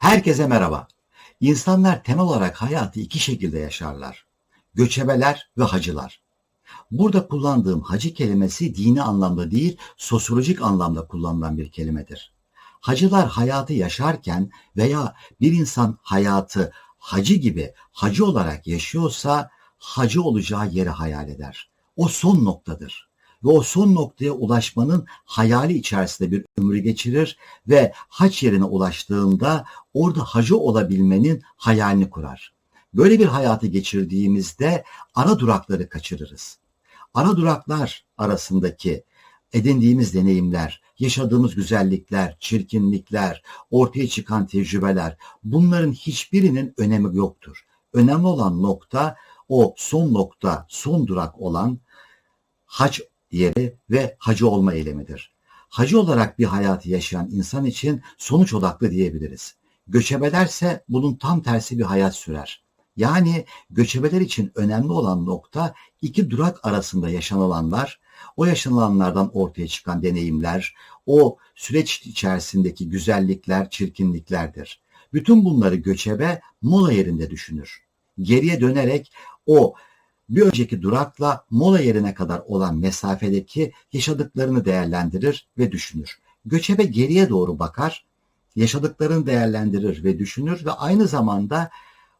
Herkese merhaba. İnsanlar temel olarak hayatı iki şekilde yaşarlar. Göçebeler ve hacılar. Burada kullandığım hacı kelimesi dini anlamda değil, sosyolojik anlamda kullanılan bir kelimedir. Hacılar hayatı yaşarken veya bir insan hayatı hacı gibi hacı olarak yaşıyorsa hacı olacağı yeri hayal eder. O son noktadır ve o son noktaya ulaşmanın hayali içerisinde bir ömrü geçirir ve haç yerine ulaştığında orada hacı olabilmenin hayalini kurar. Böyle bir hayatı geçirdiğimizde ara durakları kaçırırız. Ara duraklar arasındaki edindiğimiz deneyimler, yaşadığımız güzellikler, çirkinlikler, ortaya çıkan tecrübeler bunların hiçbirinin önemi yoktur. Önemli olan nokta o son nokta, son durak olan hac yeri ve hacı olma eylemidir. Hacı olarak bir hayatı yaşayan insan için sonuç odaklı diyebiliriz. Göçebelerse bunun tam tersi bir hayat sürer. Yani göçebeler için önemli olan nokta iki durak arasında yaşanılanlar, o yaşanılanlardan ortaya çıkan deneyimler, o süreç içerisindeki güzellikler, çirkinliklerdir. Bütün bunları göçebe mola yerinde düşünür. Geriye dönerek o bir önceki durakla mola yerine kadar olan mesafedeki yaşadıklarını değerlendirir ve düşünür. Göçebe geriye doğru bakar, yaşadıklarını değerlendirir ve düşünür ve aynı zamanda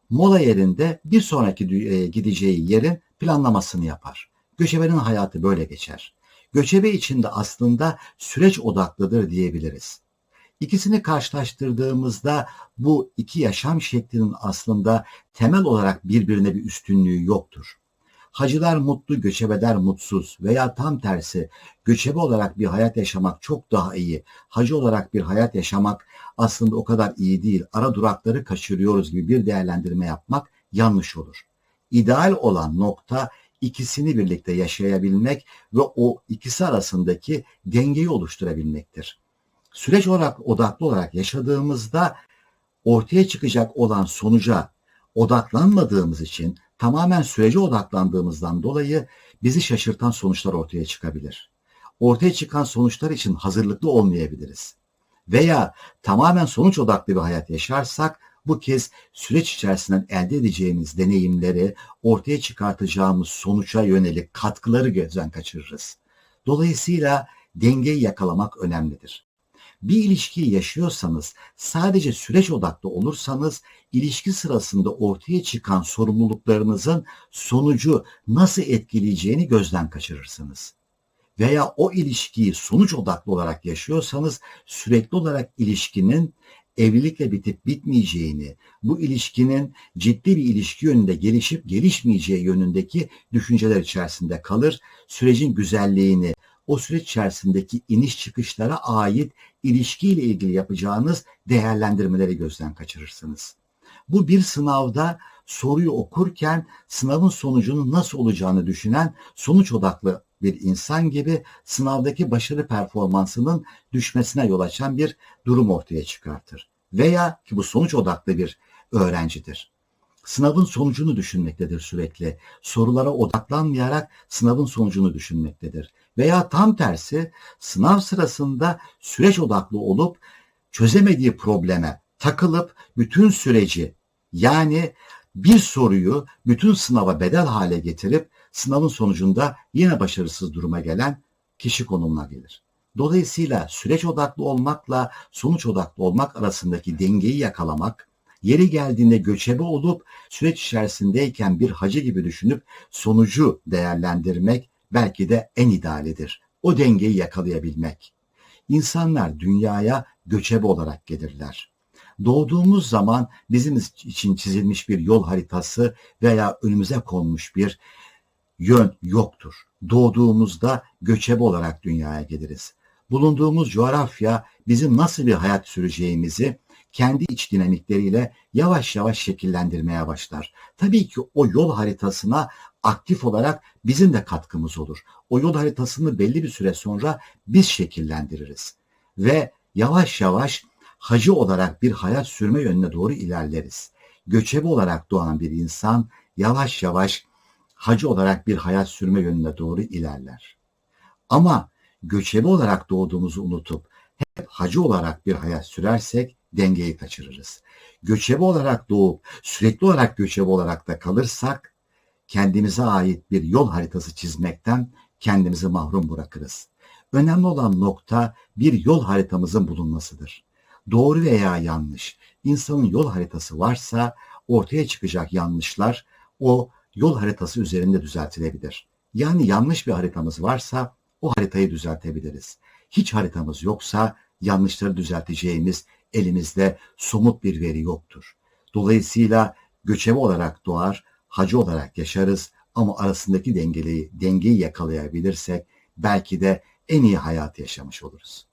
mola yerinde bir sonraki e, gideceği yerin planlamasını yapar. Göçebenin hayatı böyle geçer. Göçebe içinde aslında süreç odaklıdır diyebiliriz. İkisini karşılaştırdığımızda bu iki yaşam şeklinin aslında temel olarak birbirine bir üstünlüğü yoktur. Hacılar mutlu, göçebeler mutsuz veya tam tersi göçebe olarak bir hayat yaşamak çok daha iyi. Hacı olarak bir hayat yaşamak aslında o kadar iyi değil. Ara durakları kaçırıyoruz gibi bir değerlendirme yapmak yanlış olur. İdeal olan nokta ikisini birlikte yaşayabilmek ve o ikisi arasındaki dengeyi oluşturabilmektir. Süreç olarak odaklı olarak yaşadığımızda ortaya çıkacak olan sonuca odaklanmadığımız için tamamen sürece odaklandığımızdan dolayı bizi şaşırtan sonuçlar ortaya çıkabilir. Ortaya çıkan sonuçlar için hazırlıklı olmayabiliriz. Veya tamamen sonuç odaklı bir hayat yaşarsak bu kez süreç içerisinden elde edeceğimiz deneyimleri, ortaya çıkartacağımız sonuça yönelik katkıları gözden kaçırırız. Dolayısıyla dengeyi yakalamak önemlidir. Bir ilişkiyi yaşıyorsanız, sadece süreç odaklı olursanız, ilişki sırasında ortaya çıkan sorumluluklarınızın sonucu nasıl etkileyeceğini gözden kaçırırsınız. Veya o ilişkiyi sonuç odaklı olarak yaşıyorsanız, sürekli olarak ilişkinin evlilikle bitip bitmeyeceğini, bu ilişkinin ciddi bir ilişki yönünde gelişip gelişmeyeceği yönündeki düşünceler içerisinde kalır, sürecin güzelliğini, o süreç içerisindeki iniş çıkışlara ait ilişkiyle ilgili yapacağınız değerlendirmeleri gözden kaçırırsınız. Bu bir sınavda soruyu okurken sınavın sonucunun nasıl olacağını düşünen sonuç odaklı bir insan gibi sınavdaki başarı performansının düşmesine yol açan bir durum ortaya çıkartır. Veya ki bu sonuç odaklı bir öğrencidir. Sınavın sonucunu düşünmektedir sürekli. Sorulara odaklanmayarak sınavın sonucunu düşünmektedir. Veya tam tersi sınav sırasında süreç odaklı olup çözemediği probleme takılıp bütün süreci yani bir soruyu bütün sınava bedel hale getirip sınavın sonucunda yine başarısız duruma gelen kişi konumuna gelir. Dolayısıyla süreç odaklı olmakla sonuç odaklı olmak arasındaki dengeyi yakalamak, yeri geldiğinde göçebe olup süreç içerisindeyken bir hacı gibi düşünüp sonucu değerlendirmek belki de en idealidir. O dengeyi yakalayabilmek. İnsanlar dünyaya göçebe olarak gelirler. Doğduğumuz zaman bizim için çizilmiş bir yol haritası veya önümüze konmuş bir yön yoktur. Doğduğumuzda göçebe olarak dünyaya geliriz. Bulunduğumuz coğrafya bizim nasıl bir hayat süreceğimizi kendi iç dinamikleriyle yavaş yavaş şekillendirmeye başlar. Tabii ki o yol haritasına aktif olarak bizim de katkımız olur. O yol haritasını belli bir süre sonra biz şekillendiririz. Ve yavaş yavaş hacı olarak bir hayat sürme yönüne doğru ilerleriz. Göçebe olarak doğan bir insan yavaş yavaş hacı olarak bir hayat sürme yönüne doğru ilerler. Ama göçebe olarak doğduğumuzu unutup hep hacı olarak bir hayat sürersek dengeyi kaçırırız. Göçebe olarak doğup sürekli olarak göçebe olarak da kalırsak kendimize ait bir yol haritası çizmekten kendimizi mahrum bırakırız. Önemli olan nokta bir yol haritamızın bulunmasıdır. Doğru veya yanlış, insanın yol haritası varsa ortaya çıkacak yanlışlar o yol haritası üzerinde düzeltilebilir. Yani yanlış bir haritamız varsa o haritayı düzeltebiliriz. Hiç haritamız yoksa yanlışları düzelteceğimiz elimizde somut bir veri yoktur. Dolayısıyla göçebe olarak doğar, hacı olarak yaşarız ama arasındaki dengeyi, dengeyi yakalayabilirsek belki de en iyi hayatı yaşamış oluruz.